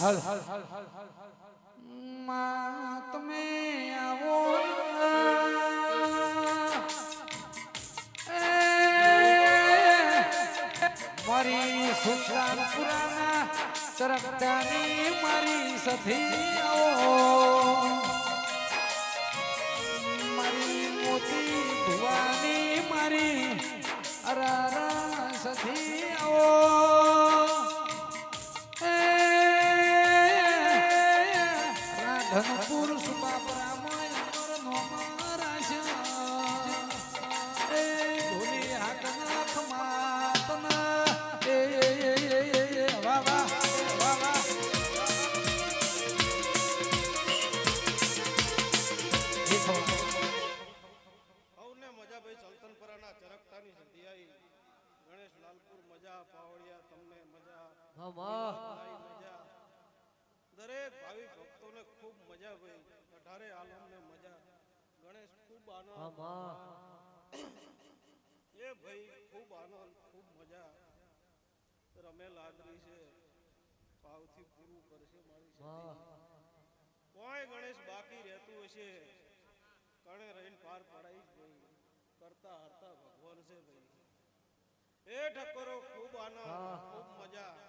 હલ હલ હલ હલ હલ હલ તમે આવો મારી સુલતાન પુરાના તરફદાની મારી સથી આવો. મારી મોતી ભુવાની મારી વાહ વાહ વાહ વાહ દેખો સૌને મજા ભાઈ સલ્તનપરાના ચરકતાની સંધિયાઈ. ગણેશ લાલપુર મજા પાવડિયા તમને મજા ભાઈ મજા દરેક ભાવિ ભક્તોને ખૂબ મજા ભાઈ. અઢારે આલમને મજા. ગણેશ ખૂબ આનંદ. એ ભાઈ ખૂબ આનંદ ખૂબ મજા. રમે લાદરી છે. ભાવથી પૂરું કરશે મારી કોઈ ગણેશ બાકી રહેતું હશે. કણે રહીને પાર પડાઈ ભાઈ કરતા હરતા ભગવાન છે ભાઈ. એ ઠક્કરો ખૂબ આનંદ ખૂબ મજા.